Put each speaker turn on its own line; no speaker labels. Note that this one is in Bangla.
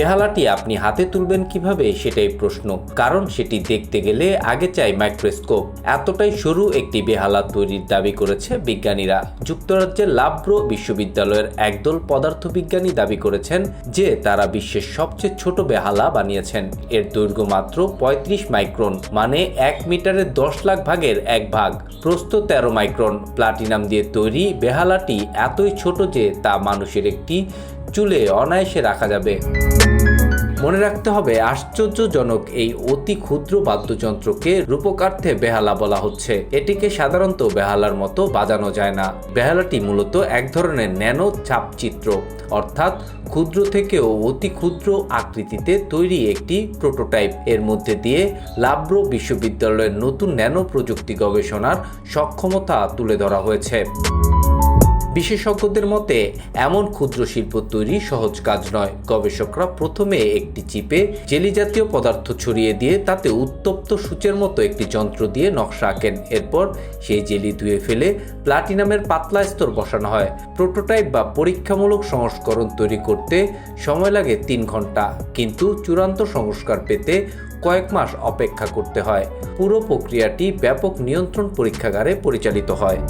বেহালাটি আপনি হাতে তুলবেন কীভাবে? সেটাই প্রশ্ন। কারণ সেটি দেখতে গেলে আগে চাই মাইক্রোস্কোপ। এতটাই সরু একটি বেহালা তৈরির দাবি করেছে বিজ্ঞানীরা। যুক্তরাজ্যের লাব্রো বিশ্ববিদ্যালয়ের একদল পদার্থবিজ্ঞানী দাবি করেছেন যে তারা বিশ্বের সবচেয়ে ছোট বেহালা বানিয়েছেন। এর দৈর্ঘ্য মাত্র পঁয়ত্রিশ মাইক্রন মানে এক মিটারের দশ লাখ ভাগের এক ভাগ। প্রস্থ তেরো মাইক্রন। প্লাটিনাম দিয়ে তৈরি বেহালাটি এতই ছোট যে তা মানুষের একটি চুলে অনায়াসে রাখা যাবে। মনে রাখতে হবে, আশ্চর্যজনক এই অতি ক্ষুদ্র বাদ্যযন্ত্রকে রূপকার্থে বেহালা বলা হচ্ছে। এটিকে সাধারণত বেহালার মতো বাজানো যায় না। বেহালাটি মূলত এক ধরনের ন্যানো চাপচিত্র, অর্থাৎ ক্ষুদ্র থেকেও অতি ক্ষুদ্র আকৃতিতে তৈরি একটি প্রোটোটাইপ। এর মধ্যে দিয়ে লাব্রো বিশ্ববিদ্যালয়ের নতুন ন্যানো প্রযুক্তি গবেষণার সক্ষমতা তুলে ধরা হয়েছে। বিশেষজ্ঞদের মতে, এমন ক্ষুদ্র শিল্প তৈরি সহজ কাজ নয়। গবেষকরা প্রথমে একটি চিপে জেলি জাতীয় পদার্থ ছড়িয়ে দিয়ে তাতে উত্তপ্ত সূচের মতো একটি যন্ত্র দিয়ে নকশা আঁকেন। এরপর সেই জেলি ধুয়ে ফেলে প্লাটিনামের পাতলা স্তর বসানো হয়। প্রোটোটাইপ বা পরীক্ষামূলক সংস্করণ তৈরি করতে সময় লাগে তিন ঘণ্টা, কিন্তু চূড়ান্ত সংস্কার পেতে কয়েক মাস অপেক্ষা করতে হয়। পুরো প্রক্রিয়াটি ব্যাপক নিয়ন্ত্রণ পরীক্ষাগারে পরিচালিত হয়।